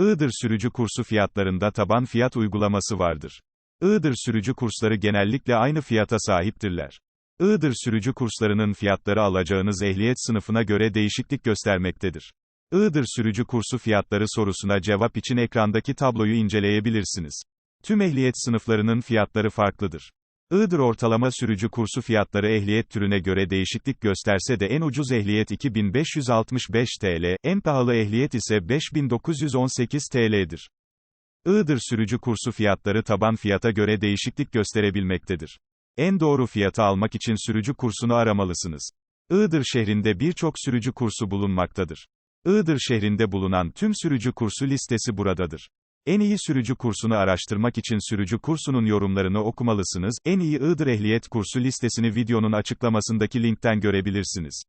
Iğdır sürücü kursu fiyatlarında taban fiyat uygulaması vardır. Iğdır sürücü kursları genellikle aynı fiyata sahiptirler. Iğdır sürücü kurslarının fiyatları alacağınız ehliyet sınıfına göre değişiklik göstermektedir. Iğdır sürücü kursu fiyatları sorusuna cevap için ekrandaki tabloyu inceleyebilirsiniz. Tüm ehliyet sınıflarının fiyatları farklıdır. Iğdır ortalama sürücü kursu fiyatları ehliyet türüne göre değişiklik gösterse de en ucuz ehliyet 2565 TL, en pahalı ehliyet ise 5918 TL'dir. Iğdır sürücü kursu fiyatları taban fiyata göre değişiklik gösterebilmektedir. En doğru fiyatı almak için sürücü kursunu aramalısınız. Iğdır şehrinde birçok sürücü kursu bulunmaktadır. Iğdır şehrinde bulunan tüm sürücü kursu listesi buradadır. En iyi sürücü kursunu araştırmak için sürücü kursunun yorumlarını okumalısınız. En iyi Iğdır ehliyet kursu listesini videonun açıklamasındaki linkten görebilirsiniz.